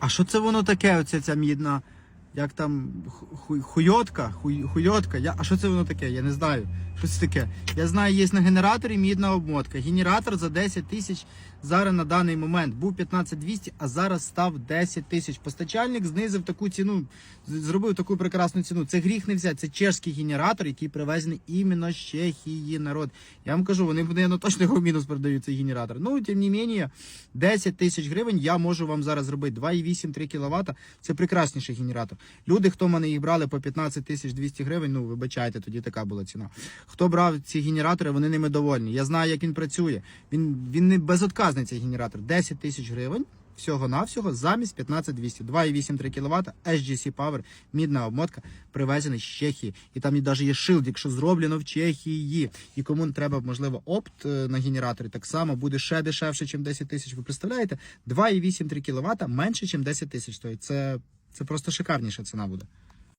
А що це воно таке? Оця ця мідна, як там ху- хуйотка? Хуй, хуйотка? Я, а що це воно таке? Я не знаю. Що це таке? Я знаю, є на генераторі мідна обмотка. Генератор за 10 тисяч зараз на даний момент був 15200, а зараз став 10 тисяч. Постачальник знизив таку ціну, зробив таку прекрасну ціну. Це гріх не взяти. Це чешський генератор, який привезений іменно з Чехії народ. Я вам кажу, вони наверное, точно його мінус продають цей генератор. Ну, тим не менше, 10 тисяч гривень я можу вам зараз зробити 2,8-3 кВт. Це прекрасніший генератор. Люди, хто мене їх брали по 15 тисяч 200 гривень, ну вибачайте, тоді така була ціна. Хто брав ці генератори, вони ними довольні. Я знаю, як він працює. Він, він не безотказний цей генератор. 10 тисяч гривень. Всього-навсього замість 15200. 2,8-3 кВт, SGC Power, мідна обмотка, привезений з Чехії. І там навіть є шилд, якщо зроблено в Чехії. І кому треба, можливо, опт е, на генераторі, так само буде ще дешевше, ніж 10 тисяч. Ви представляєте? 2,8-3 кВт менше, ніж 10 тисяч. Це, це просто шикарніша ціна буде.